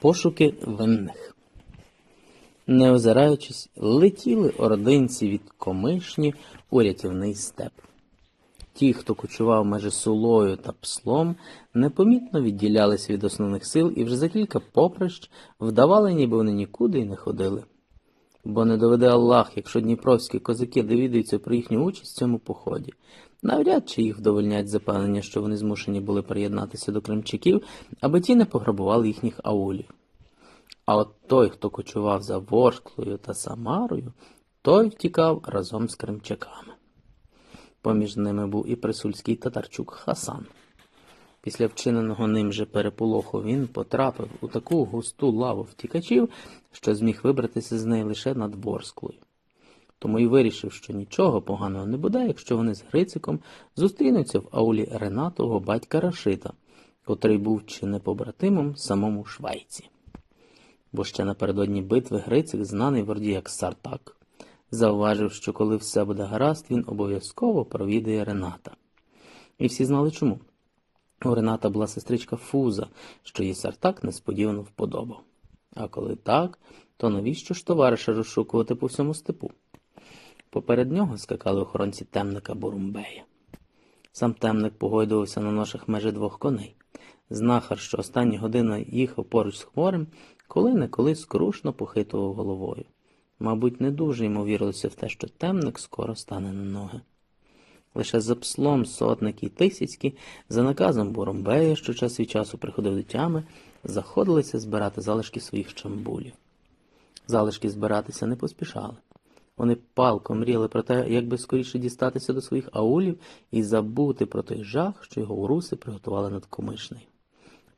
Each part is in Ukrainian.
Пошуки винних. Не озираючись, летіли ординці від комишні у рятівний степ. Ті, хто кочував межі сулою та пслом, непомітно відділялися від основних сил і вже за кілька поприщ вдавали, ніби вони нікуди й не ходили. Бо не доведе Аллах, якщо дніпровські козаки довідаються про їхню участь в цьому поході. Навряд чи їх вдовольнять запевнення, що вони змушені були приєднатися до кримчаків, аби ті не пограбували їхніх аулів. А от той, хто кочував за Ворсклою та Самарою, той втікав разом з кримчаками. Поміж ними був і присульський татарчук Хасан. Після вчиненого ним же переполоху він потрапив у таку густу лаву втікачів, що зміг вибратися з неї лише над Ворсклою. Тому й вирішив, що нічого поганого не буде, якщо вони з Грициком зустрінуться в аулі Ренатового батька Рашита, котрий був чи не побратимом самому Швайці. Бо ще напередодні битви Грицик, знаний в Орді як Сартак, зауважив, що коли все буде гаразд, він обов'язково провідає Рената. І всі знали чому. У Рената була сестричка Фуза, що їй Сартак несподівано вподобав. А коли так, то навіщо ж товариша розшукувати по всьому степу? Поперед нього скакали охоронці темника Бурумбея. Сам темник погойдувався на ношах межі двох коней. Знахар, що останні години їхав поруч з хворим, коли-неколи скрушно похитував головою. Мабуть, не дуже йому вірилося в те, що темник скоро стане на ноги. Лише за пслом сотник і тисяцькі, за наказом Буромбея, що час від часу приходив до тями, заходилися збирати залишки своїх чамбулів. Залишки збиратися не поспішали. Вони палко мріяли про те, як би скоріше дістатися до своїх аулів і забути про той жах, що його уруси приготували над комишнею.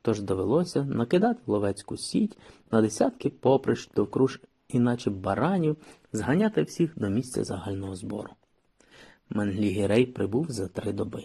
Тож довелося накидати ловецьку сіть на десятки поприщ довкруж, іначе баранів, зганяти всіх до місця загального збору. Менглігерей прибув за три доби.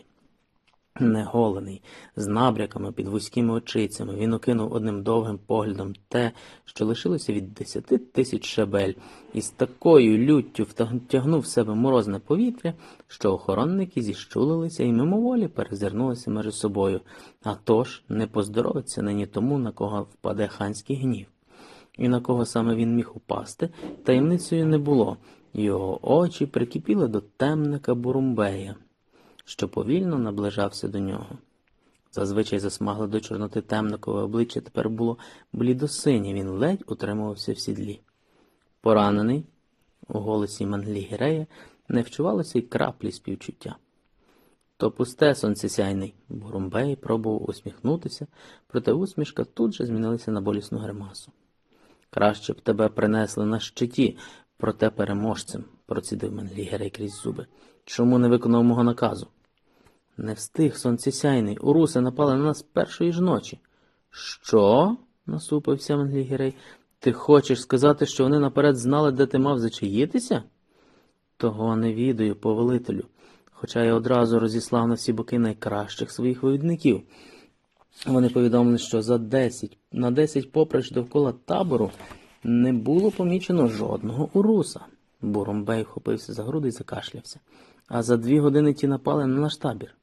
Неголений, з набряками під вузькими очицями, він окинув одним довгим поглядом те, що лишилося від десяти тисяч шебель, і з такою люттю втягнув в себе морозне повітря, що охоронники зіщулилися і мимоволі перезирнулися між собою. А тож не поздоровиться нині тому, на кого впаде ханський гнів. І на кого саме він міг упасти, таємницею не було. Його очі прикипіли до темника Бурумбея що повільно наближався до нього. Зазвичай засмагле до чорноти темникове обличчя тепер було блідосинє, він ледь утримувався в сідлі. Поранений, у голосі Манглігерея не вчувалося й краплі співчуття. То пусте сонцесяйний, Бурумбей пробував усміхнутися, проте усмішка тут же змінилася на болісну гримасу. Краще б тебе принесли на щиті, проте переможцем, процідив Манглігерей крізь зуби. Чому не виконав мого наказу? Не встиг сонцесяйний. Уруси напали на нас першої ж ночі. Що? насупився Менглігерей. Ти хочеш сказати, що вони наперед знали, де ти мав зачаїтися? Того не відаю, повелителю, хоча я одразу розіслав на всі боки найкращих своїх вивідників. Вони повідомили, що за 10, на 10 поприщ довкола табору не було помічено жодного уруса. Буромбей вхопився за груди і закашлявся. А за дві години ті напали на наш табір.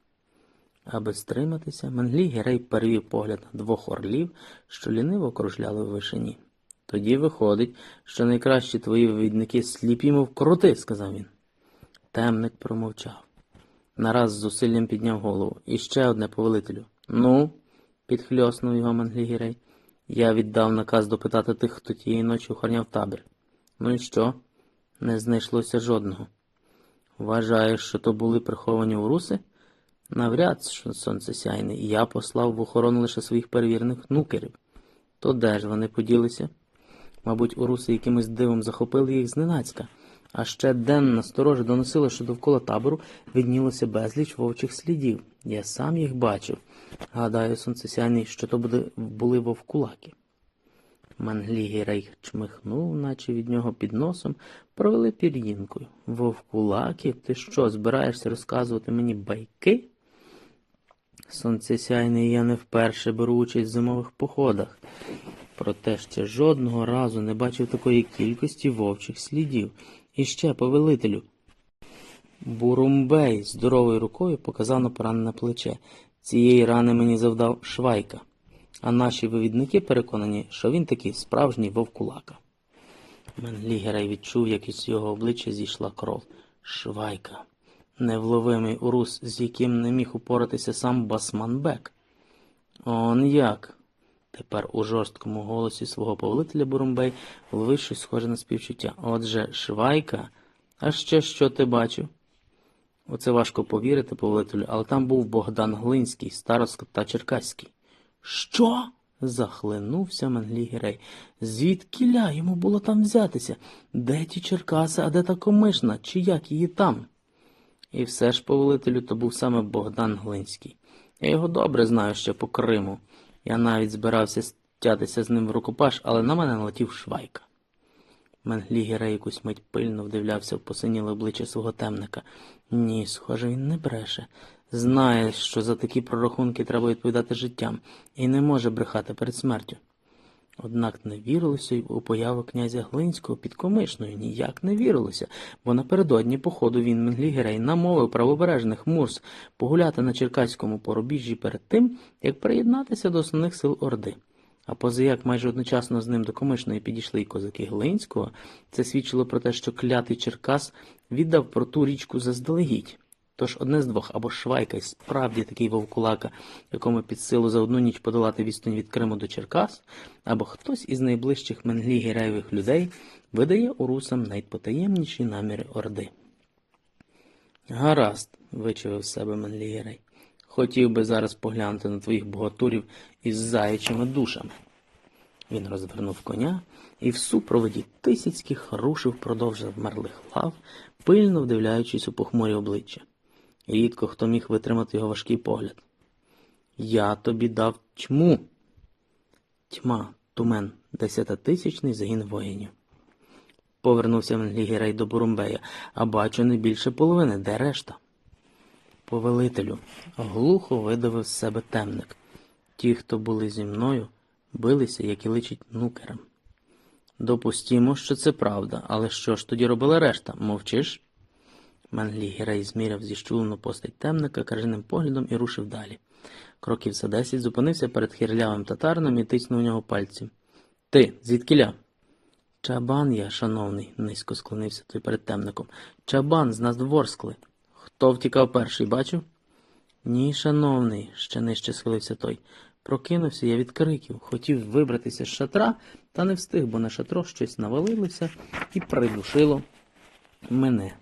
Аби стриматися, Менглі Герей перевів погляд на двох орлів, що ліниво кружляли в вишині. Тоді виходить, що найкращі твої вивідники сліпі, мов кроти, сказав він. Темник промовчав. Нараз з зусиллям підняв голову. І ще одне повелителю. Ну, підхльоснув його Менглігерей. Я віддав наказ допитати тих, хто тієї ночі охороняв табір. Ну і що? Не знайшлося жодного. Вважаєш, що то були приховані уруси? Навряд, що сонцесяйний, і я послав в охорону лише своїх перевірених нукерів. То де ж вони поділися? Мабуть, уруси якимось дивом захопили їх зненацька, а ще денна сторожа доносила, що довкола табору виднілося безліч вовчих слідів. Я сам їх бачив. Гадаю, сонцесяйний, що то буде, були вовкулаки. Манглігий рейх чмихнув, наче від нього під носом, провели пір'їнкою. Вовкулаки, ти що, збираєшся розказувати мені байки? Сонцесяйний я не вперше беру участь в зимових походах. Проте ще жодного разу не бачив такої кількості вовчих слідів. І ще, повелителю. Бурумбей здоровою рукою показав на поранене плече. Цієї рани мені завдав швайка. А наші вивідники переконані, що він таки справжній вовкулака. Менлігерей відчув, як із його обличчя зійшла кров. Швайка. Невловимий урус, з яким не міг упоратися сам Басманбек. Он як? Тепер у жорсткому голосі свого повелителя Бурумбей вловив щось схоже на співчуття. Отже, Швайка, а ще що ти бачив? Оце важко повірити, повелителю, але там був Богдан Глинський, староста та Черкаський. Що? захлинувся Менглігерей. Звідкіля йому було там взятися? Де ті Черкаси, а де та комишна, чи як її там? І все ж, повелителю, то був саме Богдан Глинський. Я його добре знаю ще по Криму. Я навіть збирався стятися з ним в рукопаш, але на мене налетів швайка. Менглігера якусь мить пильно вдивлявся в посиніле обличчя свого темника. Ні, схоже, він не бреше. Знає, що за такі прорахунки треба відповідати життям, і не може брехати перед смертю. Однак не вірилося й у появу князя Глинського під комишною, ніяк не вірилося, бо напередодні походу він Менглігерей намовив правобережних мурс погуляти на Черкаському порубіжжі перед тим, як приєднатися до основних сил Орди. А позаяк майже одночасно з ним до комишної підійшли й козаки Глинського, це свідчило про те, що клятий Черкас віддав про ту річку заздалегідь. Тож одне з двох, або Швайка справді такий вовкулака, якому під силу за одну ніч подолати відстань від Криму до Черкас, або хтось із найближчих менглі-гіреєвих людей видає урусам найпотаємніші наміри Орди. Гаразд, вичавив себе Менлігерей. Хотів би зараз поглянути на твоїх богатурів із заячими душами. Він розвернув коня і в супроводі тисяцьких рушив продовж завмерлих лав, пильно вдивляючись у похмурі обличчя. Рідко хто міг витримати його важкий погляд. Я тобі дав тьму. Тьма, тумен, десятитисячний загін воїнів. Повернувся Менглігерей до Бурумбея, а бачу не більше половини, де решта. Повелителю, глухо видавив з себе темник. Ті, хто були зі мною, билися, як і личить нукерам. Допустімо, що це правда, але що ж тоді робила решта? Мовчиш? Менглігерей зміряв зіщулену постать темника каженим поглядом і рушив далі. Кроків за десять зупинився перед хирлявим татарином і тиснув у нього пальцем. Ти, звідкіля? Чабан я, шановний, низько склонився той перед темником. Чабан з Надворскли. Хто втікав перший, бачив? Ні, шановний, ще нижче схилився той. Прокинувся я від криків, хотів вибратися з шатра, та не встиг, бо на шатро щось навалилося і придушило мене.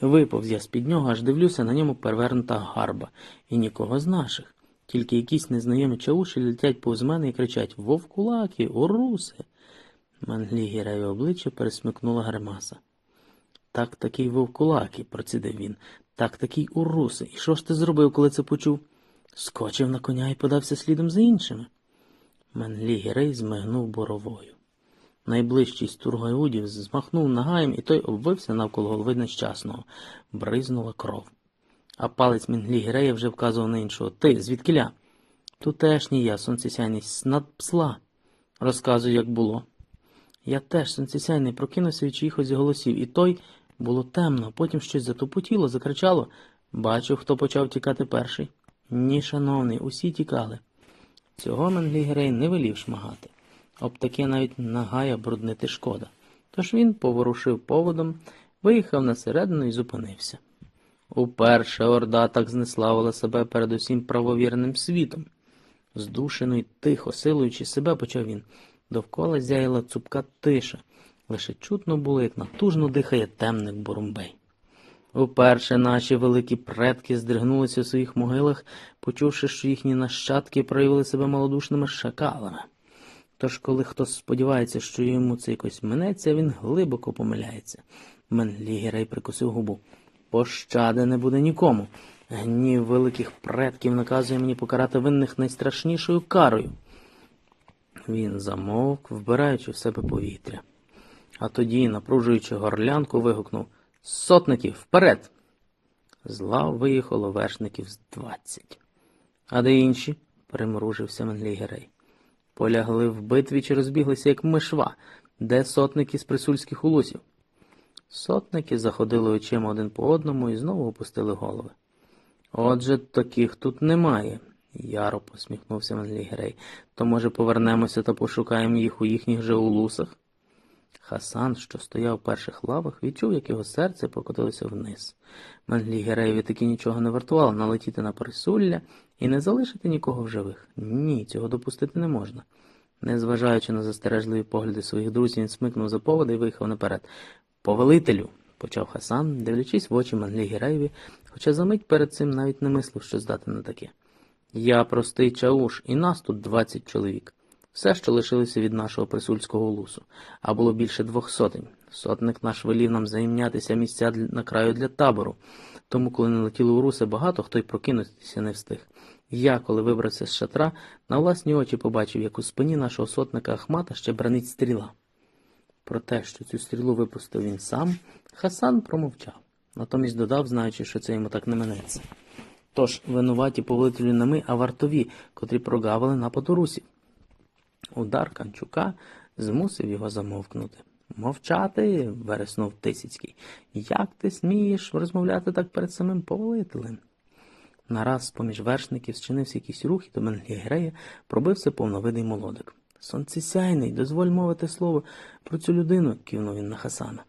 Виповз я з-під нього, аж дивлюся, на ньому перевернута гарба, і нікого з наших. Тільки якісь незнайомі чауші летять повз мене і кричать Вовкулаки, уруси. Манглігіреве обличчя пересмикнула гримаса. Так такий вовкулаки, процідив він, так такий уруси. І що ж ти зробив, коли це почув? Скочив на коня і подався слідом за іншими. Менлігерей змигнув боровою. Найближчий з тургаюдів змахнув нагаєм, і той обвився навколо голови нещасного. Бризнула кров. А палець Менглігерея вже вказував на іншого. Ти, звідкиля? Тутешній я, сонцесяйний, над псла. Розказуй, як було. Я теж сонцесяйний прокинувся від чиїхось голосів, і той було темно, потім щось затупотіло, закричало. Бачу, хто почав тікати перший. Ні, шановний, усі тікали. Цього Менглігерей не велів шмагати. Об таке навіть нагая бруднити шкода. Тож він поворушив поводом, виїхав на середину і зупинився. Уперше орда так знеславила себе перед усім правовірним світом. Здушено й тихо, силуючи себе, почав він. Довкола зяяла цупка тиша. Лише чутно було, як натужно дихає темник Бурумбей. Уперше наші великі предки здригнулися у своїх могилах, почувши, що їхні нащадки проявили себе малодушними шакалами. Тож, коли хтось сподівається, що йому це якось минеться, він глибоко помиляється. Менлігерей прикусив губу. Пощади не буде нікому. Гнів великих предків наказує мені покарати винних найстрашнішою карою. Він замовк, вбираючи в себе повітря. А тоді, напружуючи горлянку, вигукнув Сотників, вперед! З лав виїхало вершників з двадцять. А де інші? примружився Менлігерей. Полягли в битві чи розбіглися, як мишва, де сотники з присульських улусів. Сотники заходили очима один по одному і знову опустили голови. Отже, таких тут немає. Яро посміхнувся Менлігерей. То, може, повернемося та пошукаємо їх у їхніх же улусах? Хасан, що стояв в перших лавах, відчув, як його серце покотилося вниз. Менлігереєві таки нічого не вартувало налетіти на присулля і не залишити нікого в живих. Ні, цього допустити не можна. Незважаючи на застережливі погляди своїх друзів, він смикнув за поводи і виїхав наперед. Повелителю, почав Хасан, дивлячись в очі Манлігереєві, хоча за мить перед цим навіть не мислив, що здати на таке. Я простий чауш, і нас тут двадцять чоловік. Все, що лишилося від нашого присульського улусу, а було більше двох сотень. Сотник наш велів нам займнятися місця на краю для табору. Тому, коли не летіли у руси, багато хто й прокинутися не встиг. Я, коли вибрався з шатра, на власні очі побачив, як у спині нашого сотника Ахмата ще бранить стріла. Про те, що цю стрілу випустив він сам, Хасан промовчав. Натомість додав, знаючи, що це йому так не минеться. Тож, винуваті повелителю не ми, а вартові, котрі прогавили напад у русів. Удар Канчука змусив його замовкнути. Мовчати, вереснув Тисяцький. Як ти смієш розмовляти так перед самим повелителем? Нараз поміж вершників зчинився якийсь рух, і до Менлігерея пробився повновидий молодик. Сонцесяйний, дозволь мовити слово про цю людину, кивнув він на Хасана.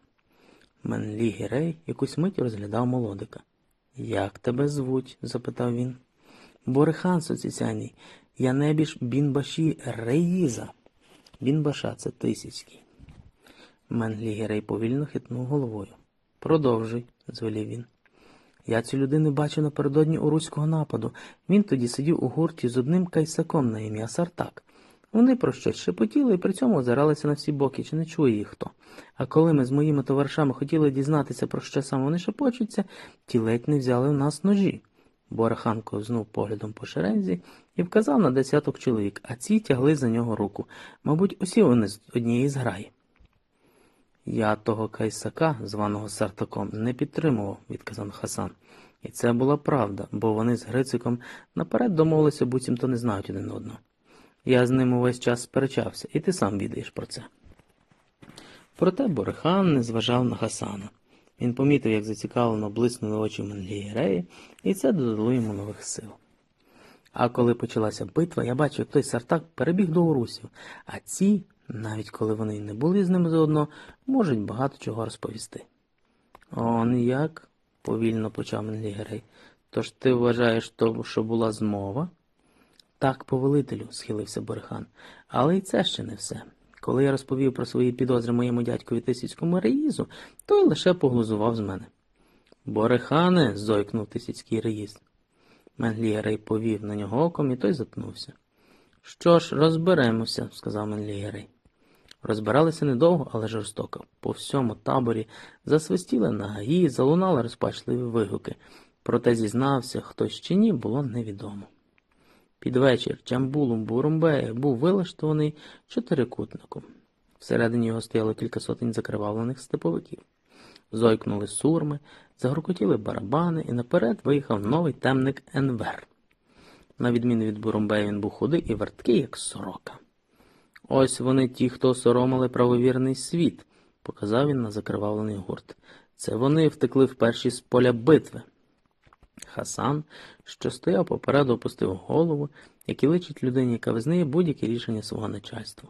Менлігерей якусь мить розглядав молодика. Як тебе звуть? запитав він. Борихан Соцісяйний, я небіж Бінбаші Реїза. Бінбаша це Тисяцький. Менлігерей повільно хитнув головою. Продовжуй, звелів він. Я цю людину бачив напередодні уруського нападу. Він тоді сидів у гурті з одним кайсаком на ім'я Сартак. Вони про щось шепотіли і при цьому озиралися на всі боки, чи не чує їх хто. А коли ми з моїми товаришами хотіли дізнатися, про що саме вони шепочуться, ті ледь не взяли в нас ножі. Борахан ковзнув поглядом по шерензі і вказав на десяток чоловік, а ці тягли за нього руку. Мабуть, усі вони з однієї зграї. Я того кайсака, званого Сартаком, не підтримував, відказав Хасан. І це була правда, бо вони з Грициком наперед домовилися, буцімто не знають один одного. Я з ним увесь час сперечався, і ти сам відаєш про це. Проте Борихан не зважав на Хасана. Він помітив, як зацікавлено блиснули очі Менлієреї, і це додало йому нових сил. А коли почалася битва, я бачив, як той Сартак перебіг до урусів, а ці, навіть коли вони не були з ними заодно, можуть багато чого розповісти. Он як? повільно почав Менлігерей. Тож ти вважаєш, що була змова? Так, повелителю, схилився Борихан. Але й це ще не все. Коли я розповів про свої підозри моєму дядькові Тисяцькому Реїзу, той лише поглузував з мене. Борихане, зойкнув Тисяцький Реїз. Менлігерей повів на нього оком, і той запнувся. Що ж, розберемося, сказав Менлігерей. Розбиралися недовго, але жорстоко. По всьому таборі засвистіли на гаї, залунали розпачливі вигуки. Проте зізнався, хтось чи ні, було невідомо. Під вечір Чамбулум Бурумбея був вилаштований чотирикутником. Всередині його стояло кілька сотень закривавлених степовиків. Зойкнули сурми, загрукотіли барабани, і наперед виїхав новий темник Енвер. На відміну від Бурумбея, він був худий і верткий, як сорока. Ось вони ті, хто соромили правовірний світ, показав він на закривавлений гурт. Це вони втекли вперші з поля битви. Хасан, що стояв попереду, опустив голову, як і личить людині, яка визнає будь-яке рішення свого начальства.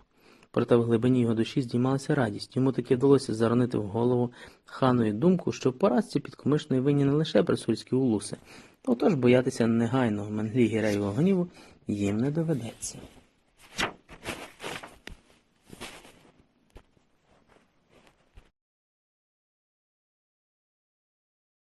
Проте в глибині його душі здіймалася радість. Йому таки вдалося заронити в голову ханої думку, що в поразці під комишною винні не лише присульські улуси, отож боятися негайного менглі гіреєвого гніву їм не доведеться.